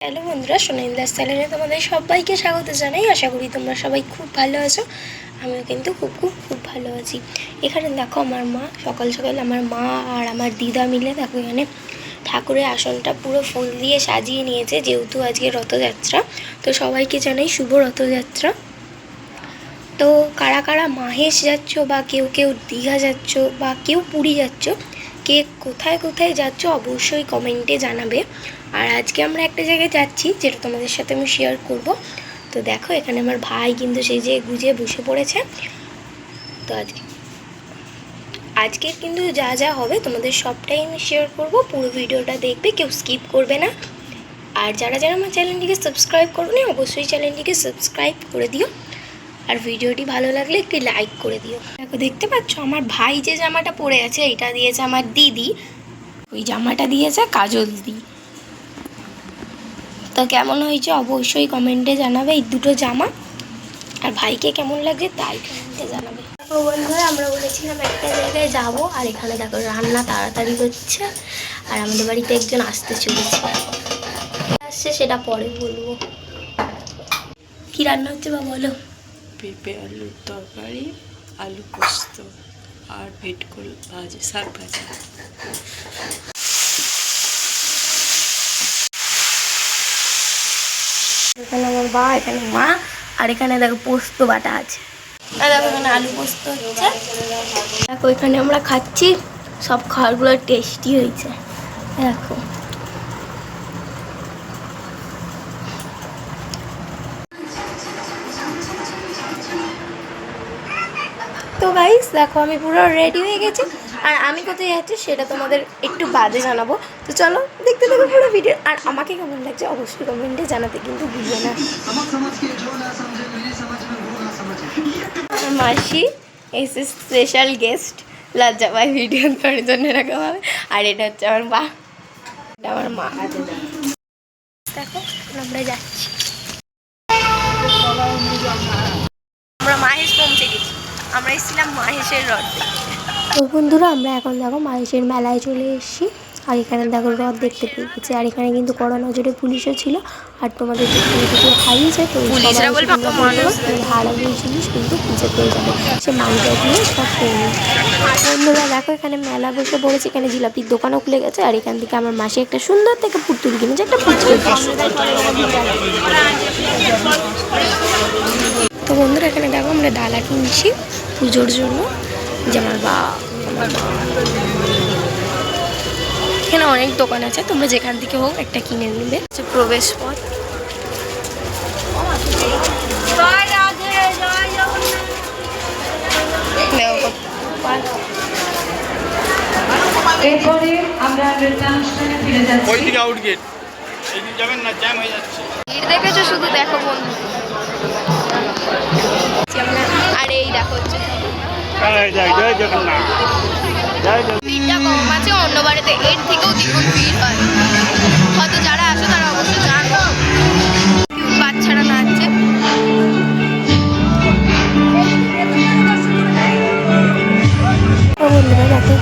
Hello বন্ধুরা সোনাইন্দাস চ্যানেলে তোমাদের সবাইকে স্বাগত জানাই। আশা করি তোমরা সবাই খুব ভালো আছো। আমিও কিন্তু খুব খুব খুব ভালো আছি। এখানে দেখো আমার মা, সকাল সকাল আমার মা আর আমার দিদা মিলে দেখো এখানে ঠাকুরের আসনটা পুরো ফুল দিয়ে সাজিয়ে নিয়েছে, যেহেতু আজকে রথযাত্রা। তো সবাইকে জানাই শুভ রথযাত্রা। তো কারা কারা মাহেশ যাচ্ছ বা কেউ কেউ দীঘা যাচ্ছ বা কেউ পুরী যাচ্ছ কে কোথায় কোথায় যাচ্ছ অবশ্যই কমেন্টে জানাবে। আর আজকে আমরা একটা জায়গায় যাচ্ছি, যেটা তোমাদের সাথে আমি শেয়ার করব। তো দেখো, এখানে আমার ভাই কিন্তু সেই যে গুজে বসে পড়েছে। তো আজকে আজকে কিন্তু যা যা হবে তোমাদের সবটাই আমি শেয়ার করব। পুরো ভিডিওটা দেখবে, কেউ স্কিপ করবে না। আর যারা যারা আমার চ্যানেলটিকে সাবস্ক্রাইব করবে অবশ্যই চ্যানেলটিকে সাবস্ক্রাইব করে দিও। আর ভিডিওটি ভালো লাগলে একটি লাইক করে দিও। দেখো, দেখতে পাচ্ছ? আমার ভাই যে জামাটা পরে আছে, এটা দিয়েছে আমার দিদি। ওই জামাটা দিয়েছে কাজল দি। তো কেমন হয়েছে? অবশ্যই কমেন্টে জানাবে এই দুটো জামা। আর ভাইকে কেমন লাগছে তাই কমেন্টে জানাবে। বন্ধুরা, আমরা বলেছিলাম একটা জায়গায় যাব, আর এখানে দেখো রান্না তাড়াতাড়ি হচ্ছে, আর আমাদের বাড়িতে একজন আসতে চলেছে। আসছে, সেটা পরে বলব। কি রান্না হচ্ছে বা বলো। পেঁপে, আলুর তরকারি, আলু পোস্ত আর ভেটকল ভাজা, শাক ভাজা। এখানে আমার বা এখানে মা, আর এখানে দেখো পোস্ত বাটা আছে। দেখো এখানে আলু পোস্ত হচ্ছে। দেখো এখানে আমরা খাচ্ছি, সব খাবারগুলো টেস্টি হয়েছে। দেখো। গাইস দেখো আমি পুরো রেডি হয়ে গেছি। আর আমি কোথায় যাচ্ছি সেটা তোমাদের একটু বাদে জানাব। তো চলো, দেখতে দেখো পুরো ভিডিও আর আমাকে কেমন লাগছে অবশ্যই কমেন্টে জানাতে কিন্তু ভুলবে না। মাসি এস স্পেশাল গেস্ট লজ্জা পাই ভিডিও করার জন্য এরকম হবে আর এটা হচ্ছে আমার মা। এটা আমার মা। দেখো, আমরা যাচ্ছি আমরা মাহেশ পৌঁছে গেছি আমরা এসেছিলাম মাহেশের রথ তো বন্ধুরা আমরা এখন দেখো মাহেশের মেলায় চলে এসেছি। আর এখানে দেখো রথ দেখতে পেয়ে গেছি। আর এখানে কিন্তু কড়া নজরে পুলিশও ছিল। আর তোমাদের যদি হারিয়েছে তো পুলিশরা বলবে তোমরা মানুষ। বলবে, এই হারানো জিনিস কিন্তু খুঁজে পেয়ে যাবে। সে মানিটা দিয়ে সব পেয়ে। বন্ধুরা দেখো এখানে মেলা বসে পড়েছে। এখানে জিলাপির দোকানও খুলে গেছে। আর এখান থেকে আমার মাসে একটা সুন্দর থেকে পুতুল কিনেছে। একটা পুতুল। তো বন্ধুরা এখানে দেখো আমরা ডালা কিনছি। পুজোর জন্য। যে আমার বা আমার মা। এখানে অনেক দোকান আছে তোমরা যেখান থেকে হোক একটা কিনে নেবে। হচ্ছে প্রবেশ পথ। দেখো এরপরে আমরা নৃত্যানুষ্ঠানে ফিরে যাচ্ছি। ওই দিকে আউট গেট এইদিকে যাবেন না জ্যাম হয়ে যাচ্ছে। ভিড় দেখেছ শুধু দেখো বন্ধু। আর এই দেখো হচ্ছে। ভিড়টা কম আছে অন্য বাড়িতে এর থেকেও দ্বিগুণ ভিড় হয়। হয়তো যারা আসে তারা অবশ্যই জানো। বাচ্চারা নাচছে। বন্ধুরা দেখো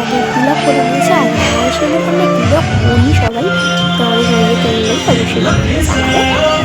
আগে করে নিয়েছে আর আমার সঙ্গে আমরা তিলক করি সবাই। তো আমি সঙ্গে অবশ্যই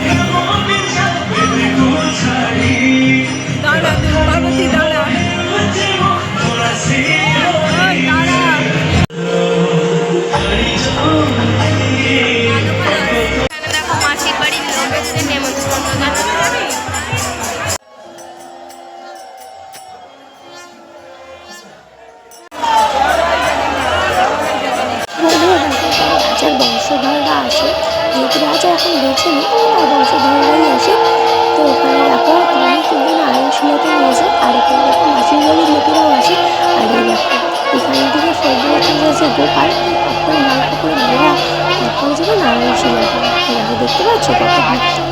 যেহেতু রাজা এখন বেঁচে নেই তার বংশধররাই আসে। তো ওখানে দেখো তুমি কিন্তু নারায়ণশিলাতে নিয়ে যায় আর এখানে দেখো মাসির বাড়ির লোকেরাও আসে। আর এই দেখো, এখান থেকে সর্বপ্রথম রয়েছে গোপাল আপনার নৌকা করে ঘোরা তারপরে যাবে নারায়ণশিলাতে দেখো দেখতে পাচ্ছ কত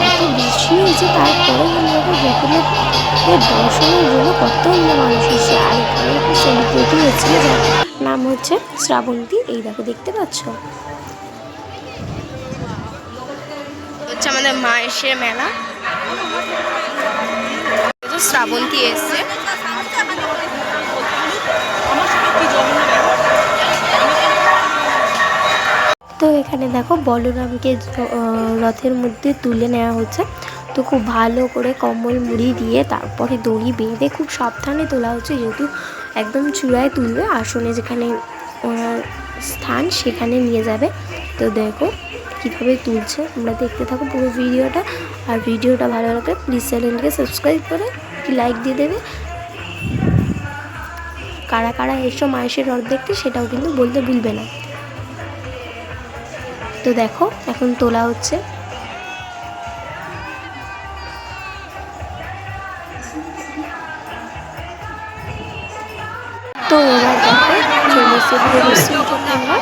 এত বৃষ্টি হয়েছে তারপরে দেখো গোপালের দর্শনের জন্য কত মানুষ এসেছে আর এখানে একটা সেলিব্রিটি হচ্ছিল যার নাম হচ্ছে শ্রাবন্তী, এই দেখো, দেখতে পাচ্ছ? আমাদের মায়ের মেলা। শ্রাবন্তী এসছে। তো এখানে দেখো বলরামকে রথের মধ্যে তুলে নেওয়া হচ্ছে। তো খুব ভালো করে কম্বল মুড়ি দিয়ে তারপরে দড়ি বেঁধে খুব সাবধানে তোলা হচ্ছে, যেহেতু একদম চূড়ায় তুলবে। আসনে যেখানে ওনার স্থান সেখানে নিয়ে যাবে। তো দেখো কীভাবে তুলছে, তোমরা দেখতে থাকো পুরো ভিডিওটা। আর ভিডিওটা ভালো লাগলে প্লিজ চ্যানেলকে সাবস্ক্রাইব করে লাইক দিয়ে দেবে। কারা কারা এসো মায়ের রথ দেখতে, সেটাও কিন্তু বলতে ভুলবে না। তো দেখো, এখন তোলা হচ্ছে। তো এবার দেখো, চলে আমরা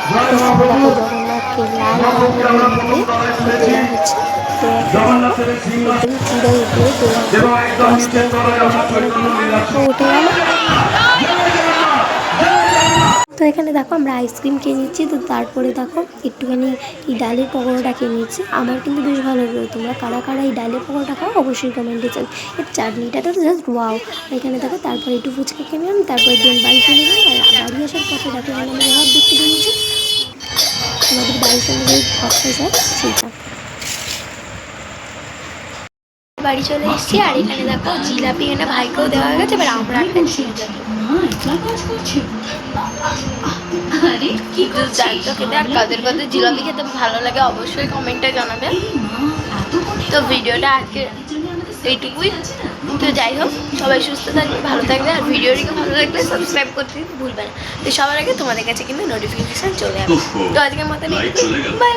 তো এখন দেখো আমরা আইসক্রিম খেয়ে নিচ্ছি, তো তারপরে দেখো একটুখানি এই ডালের পকোড়াটা খেয়ে নিচ্ছি। আমার কিন্তু বেশ ভালো লাগে তোমরা কারা কারা এই ডালের পকোড়াটা খাও অবশ্যই কমেন্টে চাই এর চাটনিটা তো জাস্ট ওয়াও এখানে দেখো তারপরে একটু ফুচকা খেয়ে নিলাম, তারপরে দিন বাড়ি চলে গেলাম, আর বাড়ি আসার পথে দেখো আমরা দেখতে বেরিয়েছি আমাদের বাড়ির সঙ্গে যে ঘরটা যায় সেইটা বাড়ি চলে এসেছি আর এখানে দেখো জিলাপি এনে ভাইকেও দেওয়া হয়ে গেছে এবার আমরা চারটা খেতে কাদের কাদের জিলাপি খেতে ভালো লাগে অবশ্যই কমেন্টে জানাবেন তো ভিডিওটা আজকে এইটুকুই। তো যাই হোক সবাই সুস্থ থাকবে ভালো থাকবে আর ভিডিওটিকে ভালো লাগলে সাবস্ক্রাইব করতে ভুলবে না। তো সবার আগে তোমাদের কাছে কিন্তু নোটিফিকেশান চলে আসবে তো আজকের মতো বাই বাই